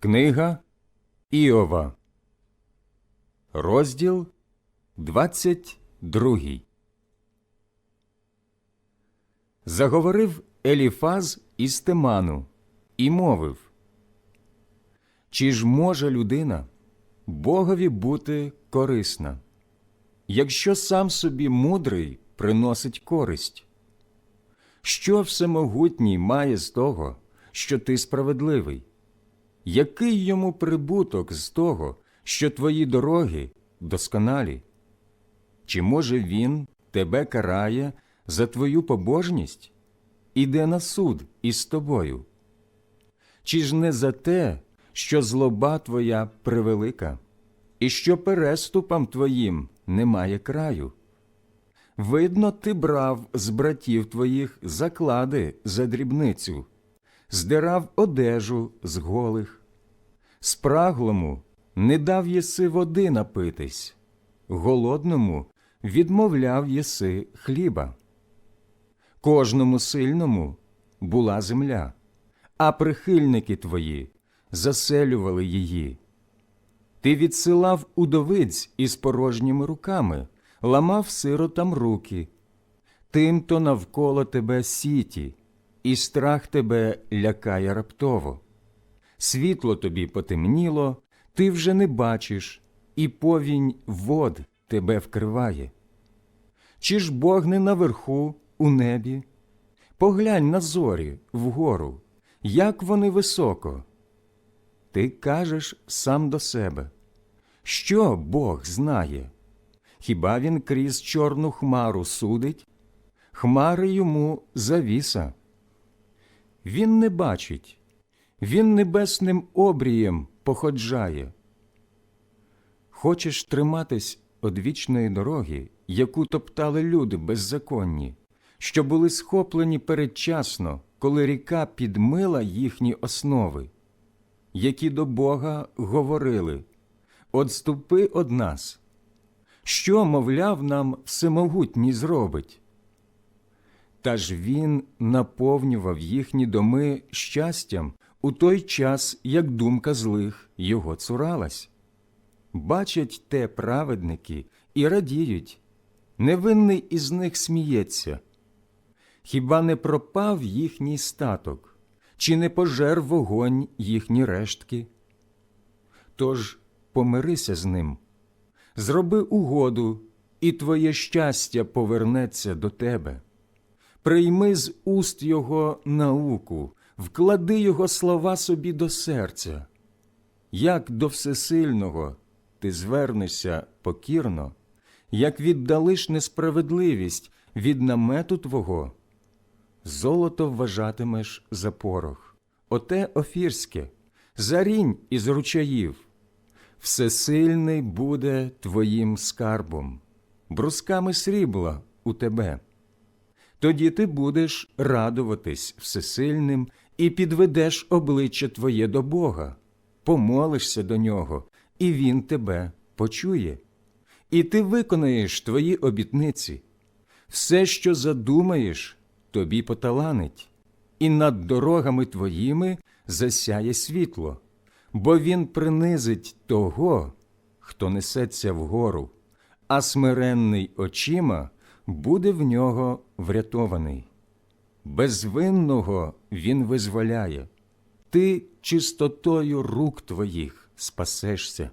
Книга Іова, розділ 22. Заговорив Еліфаз із Теману і мовив Чи ж може людина Богові бути корисна, якщо сам собі мудрий приносить користь? Що всемогутній має з того, що ти справедливий? Який йому прибуток з того, що твої дороги досконалі? Чи може він тебе карає за твою побожність? Іде на суд із тобою? Чи ж не за те, що злоба твоя превелика, і що переступам твоїм немає краю? Видно, ти брав з братів твоїх заклади за дрібницю, здирав одежу з голих. Спраглому не дав єси води напитись, голодному відмовляв єси хліба. Кожному сильному була земля, а прихильники твої заселювали її. Ти відсилав удовиць із порожніми руками, ламав сиротам руки. Тим-то навколо тебе сіті, і страх тебе лякає раптово. Світло тобі потемніло, ти вже не бачиш, і повінь вод тебе вкриває. Чи ж Бог не наверху, у небі? Поглянь на зорі вгору, як вони високо. Ти кажеш сам до себе, що Бог знає? Хіба він крізь чорну хмару судить? Хмари йому завіса. Він не бачить, він небесним обрієм походжає. Хочеш триматись одвічної дороги, яку топтали люди беззаконні, що були схоплені передчасно, коли ріка підмила їхні основи, які до Бога говорили Отступи од нас. Що, мовляв, нам всемогутній зробить? Та ж він наповнював їхні доми щастям у той час, як думка злих його цуралась. Бачать те праведники і радіють, невинний із них сміється. Хіба не пропав їхній статок, чи не пожер вогонь їхні рештки? Тож помирися з ним, зроби угоду, і твоє щастя повернеться до тебе. Прийми з уст його науку, вклади його слова собі до серця. Як до всесильного ти звернешся покірно, як віддалиш несправедливість від намету твого, золото вважатимеш за порох, оте офірське, зарінь із ручаїв. Всесильний буде твоїм скарбом, брусками срібла у тебе. Тоді ти будеш радуватись всесильним і підведеш обличчя твоє до Бога, помолишся до нього, і Він тебе почує. І ти виконаєш твої обітниці. Все, що задумаєш, тобі поталанить, і над дорогами твоїми засяє світло, бо він принизить того, хто несеться вгору, а смиренний очима буде в нього врятований. Безвинного він визволяє, ти чистотою рук твоїх спасешся.